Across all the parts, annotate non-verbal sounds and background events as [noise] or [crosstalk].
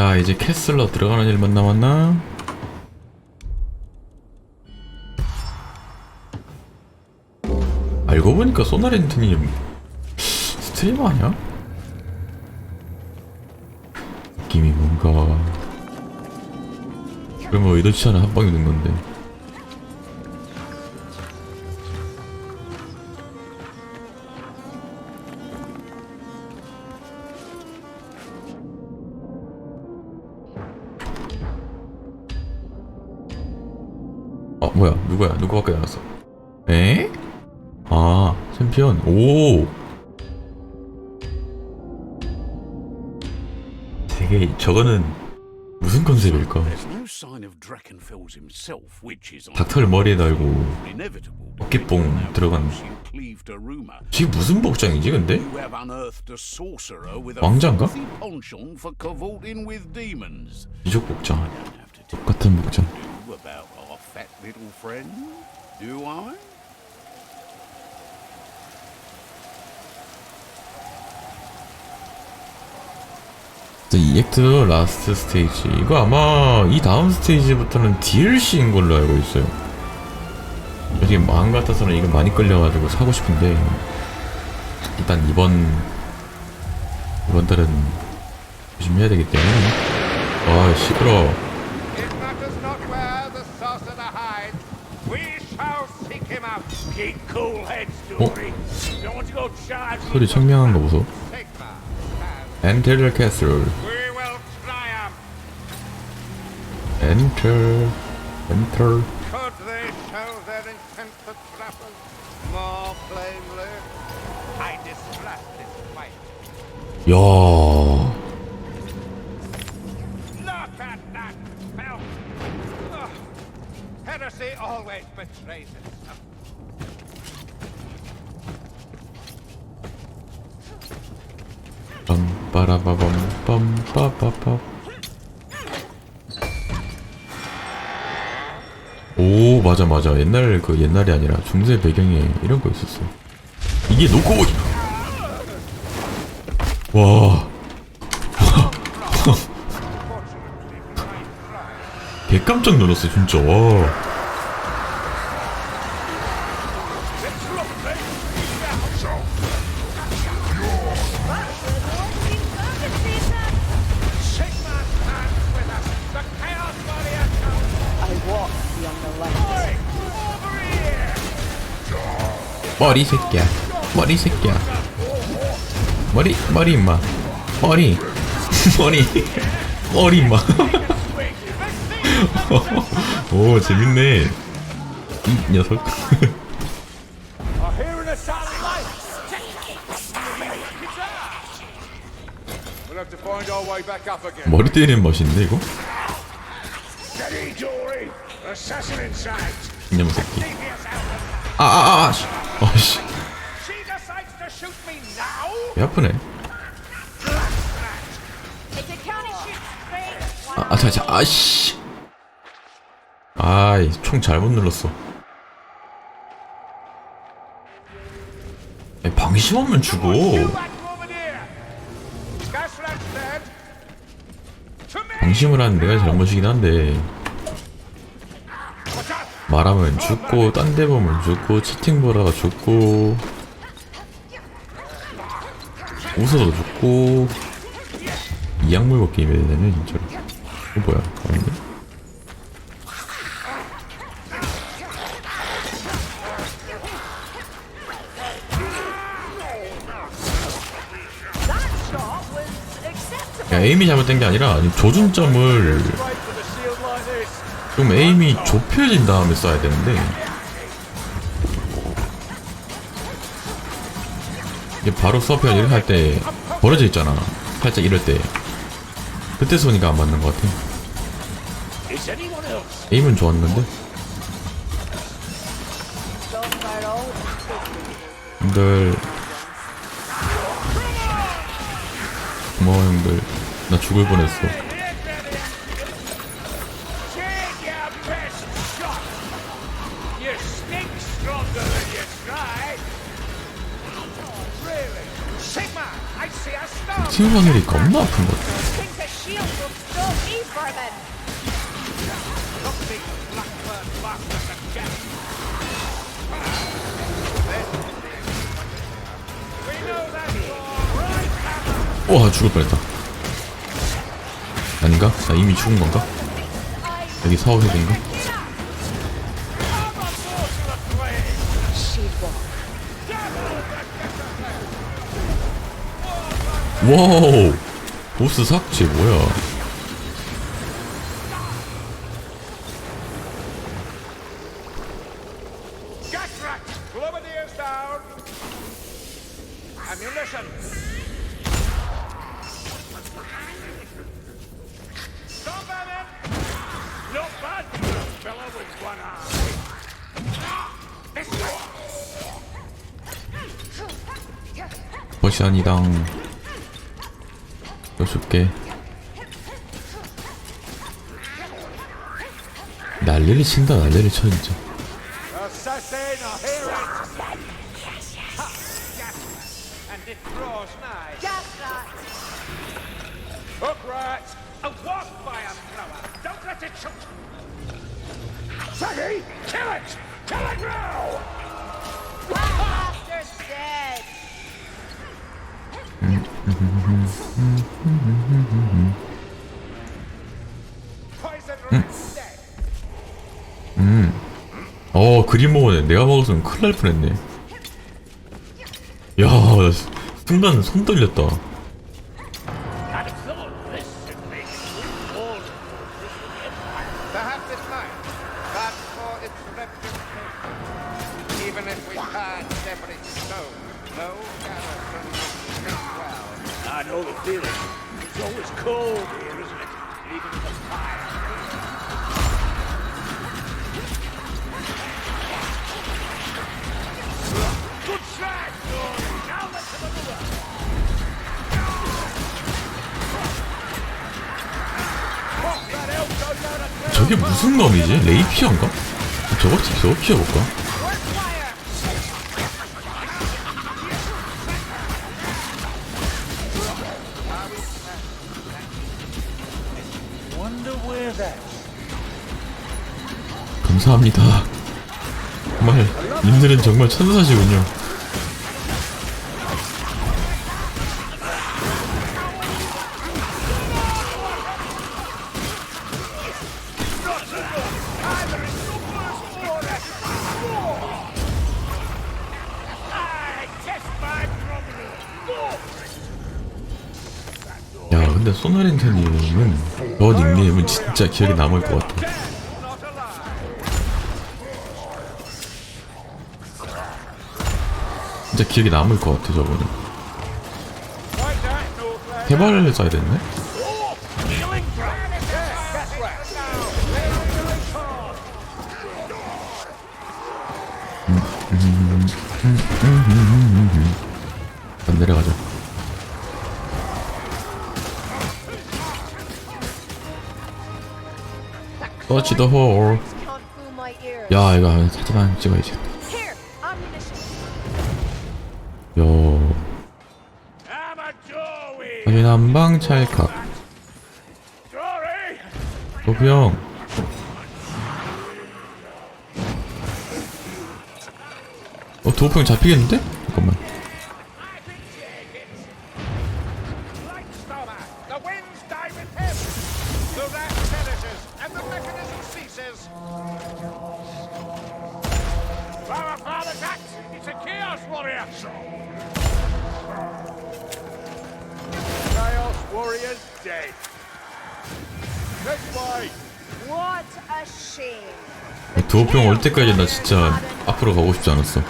자 이제 캐슬러 들어가는 일만 남았나? 알고 보니까 소나렌트님 스트리머 아니야? 느낌이 뭔가 그러면 의도치 않은 한 방이 는 건데 누구야 누구밖에 안 왔어 에? 아 챔피언 오 되게 저거는 무슨 컨셉일까 닥터를 머리에 달고. 어깨뽕 들어간. 지금 무슨 복장이지 근데? 왕자인가? 이족 복장 똑같은 복장 fat little friend, do I? 이 액트 라스트 스테이지 이거 아마 이 다음 스테이지부터는 DLC인 걸로 알고 있어요. 솔직히 마음 같아서는 이거 많이 끌려가지고 사고 싶은데 일단 이번 이번 달은 조심해야 되기 때문에. 아 시끄러 It 어? Dory. Don't want to go charge. 소리 청명한 거 보소 Sigma. 엔테르 캐슬 We will triumph. 엔터 엔터 Could they show their intent 빰빠라바밤 빰빠빠빠 오 맞아 맞아. 옛날 그 옛날이 아니라 중세 배경에 이런 거 있었어. 이게 놓고 와. [laughs] 개 깜짝 놀랐어 진짜. 와 머리 새끼야 머리 새끼야 머리 머리 임마 머리 머리 머리 임마 오 재밌네 이 녀석. 머리 때리는 멋인데 이거. 이놈의 새끼. 아아아 아 씨 아씨 shoot me now. 배 아프네 아, 아, 자, 자, 아씨. 아이, 총 잘못 눌렀어. 아니, 방심하면 죽어. 방심을 하는 내가 잘못이긴 한데. 말하면 죽고, 딴 데 보면 죽고, 채팅 보다가 죽고, 웃어도 죽고, 이 약물고 게임 해야 되네, 진짜로. 이거 뭐야, acceptable. 야, 에임이 잘못된 게 아니라 아니, 조준점을 좀 에임이 좁혀진 다음에 쏴야 되는데. 이게 바로 서피가 이렇게 할 때 벌어져 있잖아. 살짝 이럴 때. 그때 쏘니까 안 맞는 것 같아? 에임은 좋았는데. 형들. 고마워 형들. 나 죽을 뻔했어 튀는 확률이 겁나 아픈 것 같아. 와 죽을 뻔했다 아닌가? 나 이미 죽은 건가? 여기 사업 헤드인가? 와우 보스 삭제 뭐야. Stop 줄게 난리를 친다 난리를 쳐 진짜. Saggy, kill it. Kill it now. Rat's dead. 어 그림 먹었네 내가 먹었으면 큰일 날 뻔했네 야나 순간 손 떨렸다 even if we can't every stone, no garrison know the feeling. It's always cold here, isn't it? Even in the fire. Good shot! Now let's have another. 저게 무슨 놈이지? 레이피어인가? 저거 저거 키워볼까? 감사합니다 정말 님들은 정말 천사시군요. 야 근데 소나렌타님은 저 닉네임은 진짜 기억에 남을 것 같아 진짜 기억에 남을 것 같아 저거는? 해발을 써야 됐네? 일단 내려가자 터치 더 홀. Can't fool my ears. 야 이거 사진 한 찍어야지 한방 찰칵 형 어, 형 잡히겠는데? 잠깐만 die warrior's dead. This way. What a shame. 도부 형올 때까지 나 진짜 앞으로 가고 싶지 않았어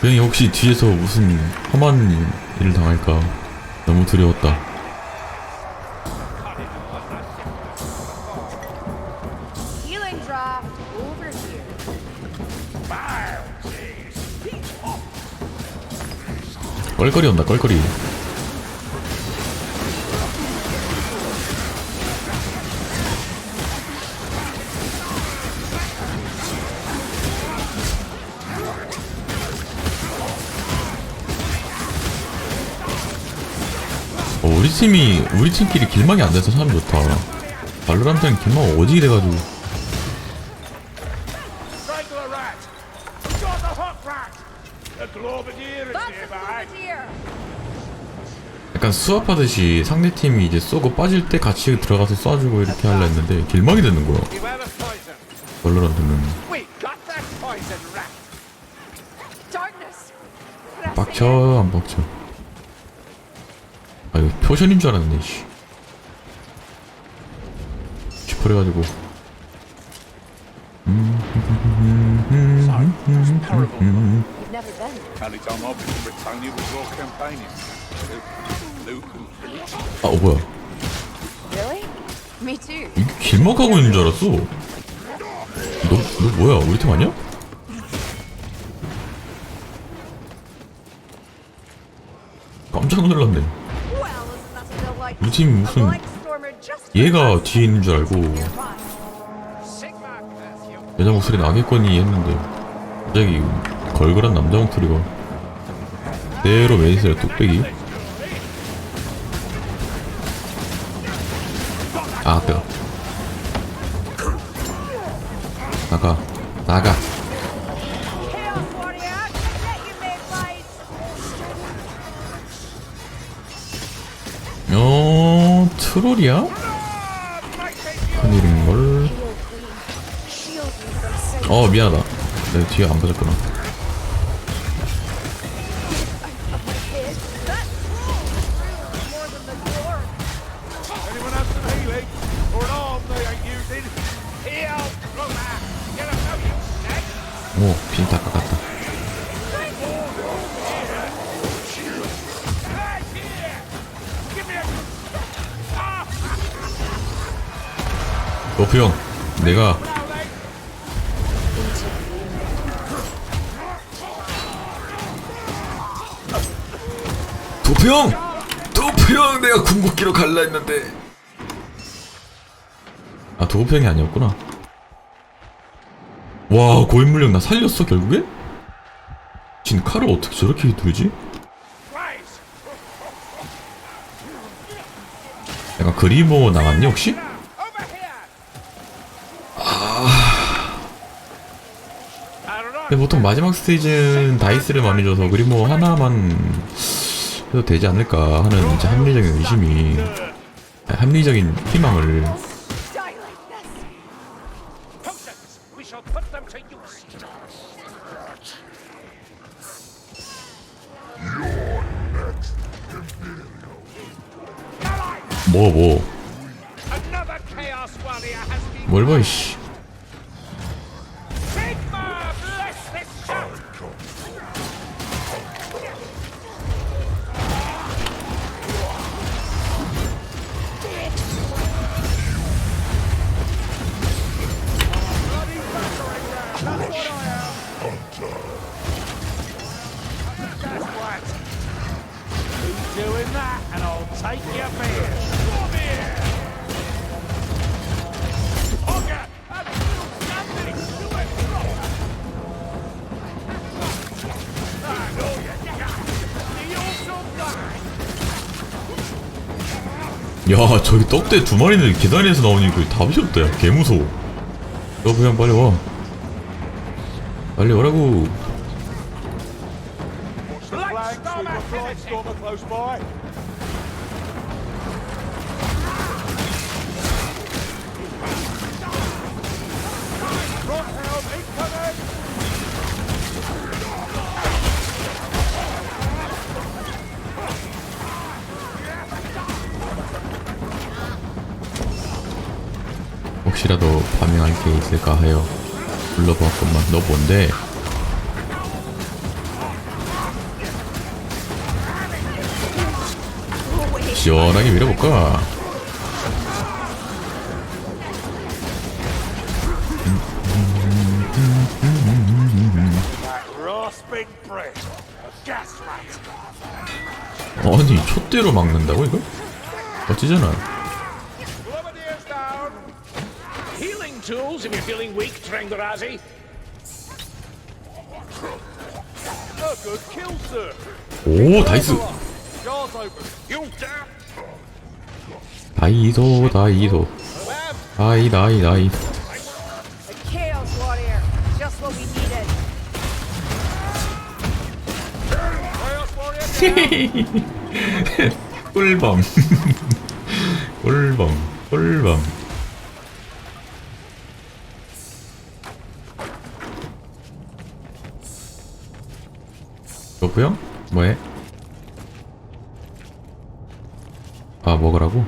그 형이 혹시 뒤에서 무슨 험한 일을 당할까 너무 두려웠다 Healing draft over here. 껄껄이 온다 우리 팀이 우리 팀끼리 길막이 안 돼서 참 좋다 발로란트는 개만 어디 돼가지고. 약간 수압하듯이 상대팀이 이제 쏘고 빠질 때 같이 들어가서 쏴주고 이렇게 하려 했는데 길막이 되는 거야. 발로란트는 빡쳐 안 빡쳐 아 이거 표션인 줄 알았네 씨 pillage. 아 어, 뭐야 too. 이게 길막 하고 있는 줄 알았어 너, 너 뭐야 우리 팀 아니야? 깜짝 놀랐네 우리 팀 A 무슨 얘가 뒤에 있는 줄 알고. 여자 목소리 나겠거니 했는데 갑자기 걸걸한 남자 목소리가 그대로 메이스의 뚝배기? 아 뜨거 나가 나가 트롤이야? 큰일인걸. 어 미안하다 내가 뒤에 안 봐줬구나 도프 형! 도프 형 내가 궁극기로 갈라 했는데 아 도프 형이 아니었구나 와 고인물력 나 살렸어 결국에? 진 칼을 어떻게 저렇게 휘두르지? 약간 그리모 나왔니 혹시? Here. 근데 보통 마지막 스테이지는 다이스를 많이 줘서 그리모 하나만 해도 되지 않을까 하는 이제 합리적인 의심이 합리적인 희망을 use! 뭐 뭐. 뭘 봐, 이씨. 야, 저기 떡대 두 마리는 계단에서 나오니 그 답이 없다, 야. 개 무서워. 너 그냥 빨리 와. 빨리 오라고. 게 있을까 하여 불러보았건만. 너 뭔데? 시원하게 밀어볼까? 아니, 촛대로 막는다고, 이거? 어찌잖아. Tools if you're feeling weak, Trengarazi. A good kill, sir. 오, 다이스. Jaws open. You dare! 다이소, 다이소. 아이 나이 나이 A Chaos Warrior. Just what we needed. 꿀밤 꿀밤 꿀 밤 여보요? 뭐해? 아 먹으라고?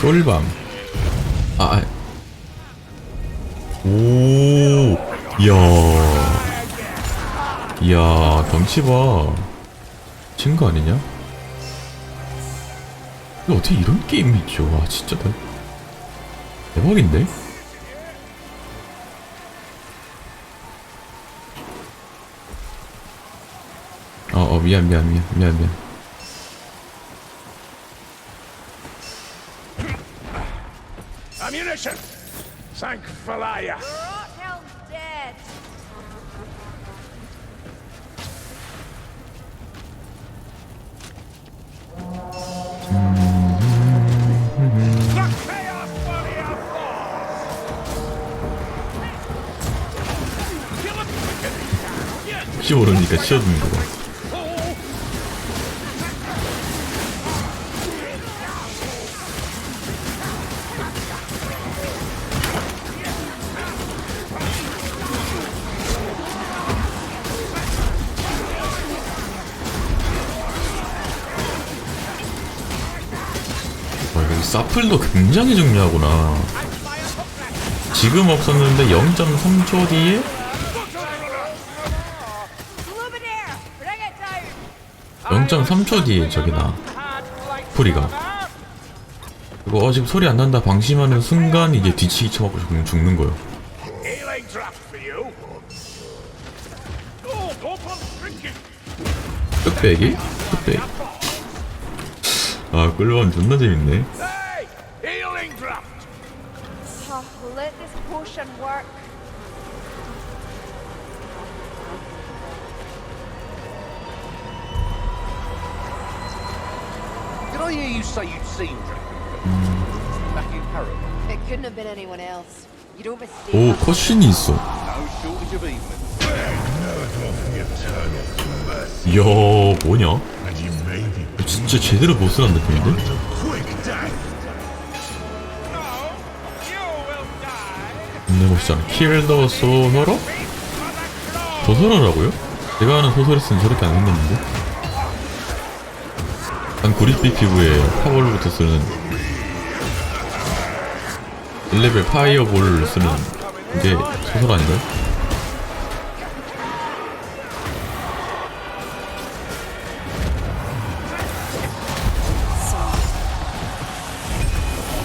쫄밤 아, 아. 오 이야 이야 덩치 봐 미친 거 아니냐? 어떻게 이런 게임이 있죠 와 진짜 대, 대박인데? 어, 어 미안 미안 미안 미안 미안 Ammunition! 치워두는 거봐 와, 여기 사플도 굉장히 중요하구나. 지금 없었는데 0.3초 뒤에 0.3초 뒤에 저기 나 풀이가. 그거 어 지금 소리 안 난다. 방심하는 순간 이제 뒤치기 쳐맞고 죽는, 죽는 거요. drinking. 뚝배기? 뚝배기 아 꿀밤 존나 재밌네 Did I hear you say you'd seen Dragon? Back in Harrow? It couldn't have been anyone else. You don't mistake. 오 컷신이 있어 No shortage of evening. 이야 뭐냐 진짜 제대로 보스란 느낌인데? No, you will die. 겁내 멋있잖아 Kill the Sorcerer? 도서러라고요? 제가 아는 소설에서는 저렇게 안 생겼는데 한 구릿빛 피부에 파벌부터 쓰는 1레벨 파이어볼을 쓰는 그게 소설 아닌가요?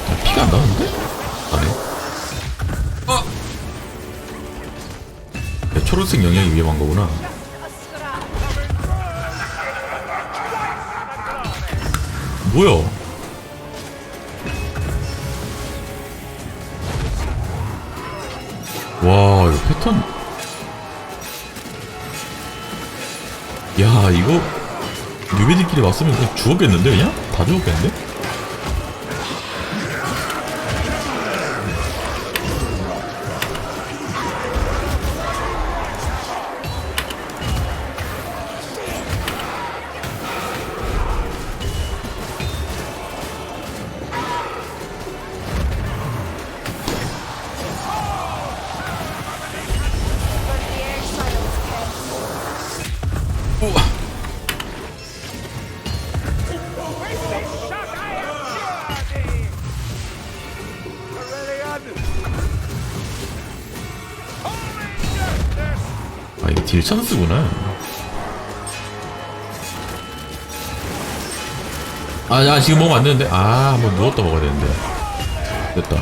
아, 피가 안 나는데? 안해 어! 야, 초록색 영향이 위험한 거구나 뭐야 와 이거 패턴 야 이거 뉴비들끼리 왔으면 그냥 죽었겠는데 그냥? 다 죽었겠는데? 딜 찬스구나. 아, 아 지금 먹으면 안 되는데? 아 한번 누웠다 먹어야 되는데. 됐다.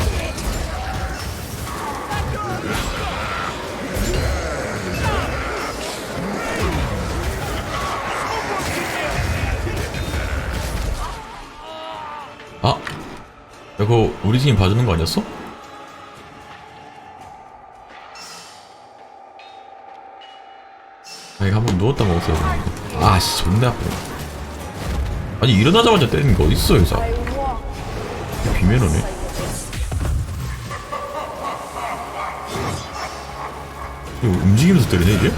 아 이거 우리 팀 봐주는 거 아니었어? 누웠다 먹었어야 되는데 아씨 존나 아프네. 아니 일어나자마자 때리는 거 어딨어 여자 비매너네. 이거 움직이면서 때리네 이게?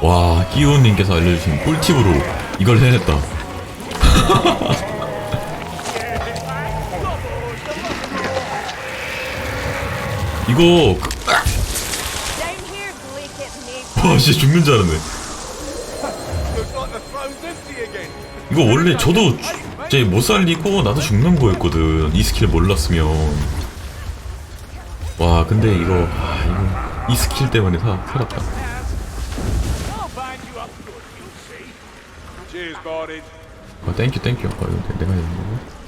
와 끼우님께서 알려주신 꿀팁으로 이걸 해냈다. [laughs] 이거 makes 와 진짜 죽는 줄 알았네. 이거 원래 저도 이제 못 살리고 나도 죽는 거였거든. 이 스킬 몰랐으면. 와 근데 이거 아 이거 이 스킬 때문에 사, 살았다 Cheers, Bardage. 아 땡큐 땡큐 아 이거 내가 해야 되는 거고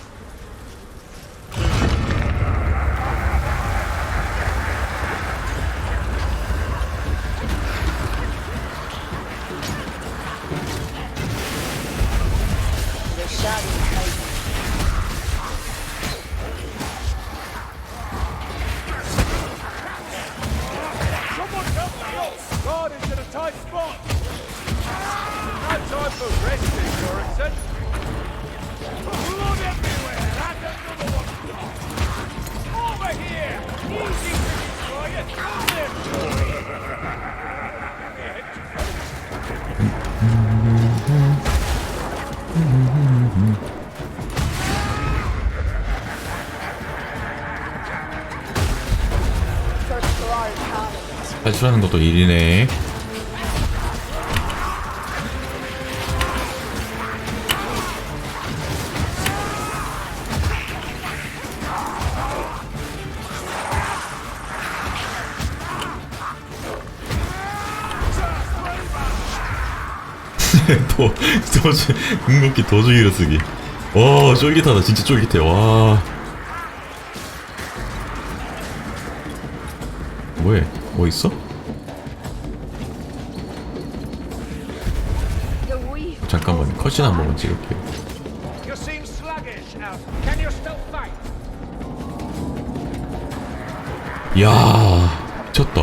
탈출하는 것도 일이네 [laughs] 도, 도주, 궁극기 도주기로 쓰기. 와, 쫄깃하다. 진짜 쫄깃해. 와. 뭐 있어? 잠깐만, 컷신 한 번만 찍을게요. 이야, 미쳤다.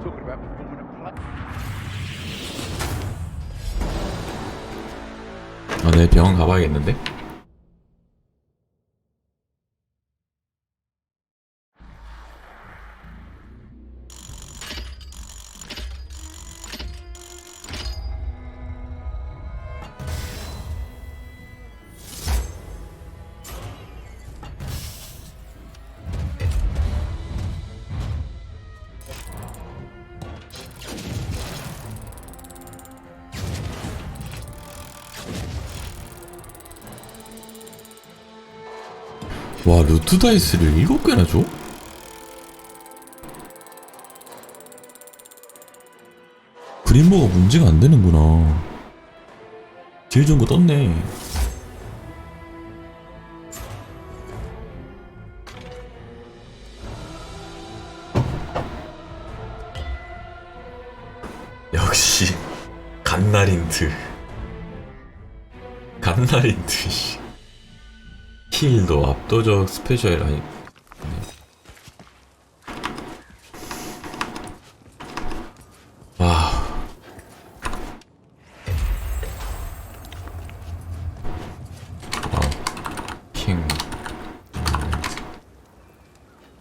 Talking about performing a play. 아, 내 병원 가봐야겠는데? 와, 루트 다이스를 7개나 줘? 그린버가 문제가 안 되는구나. 제일 좋은 거 떴네. 역시 갓나린트 씨 힐도 압도적 스페셜 아니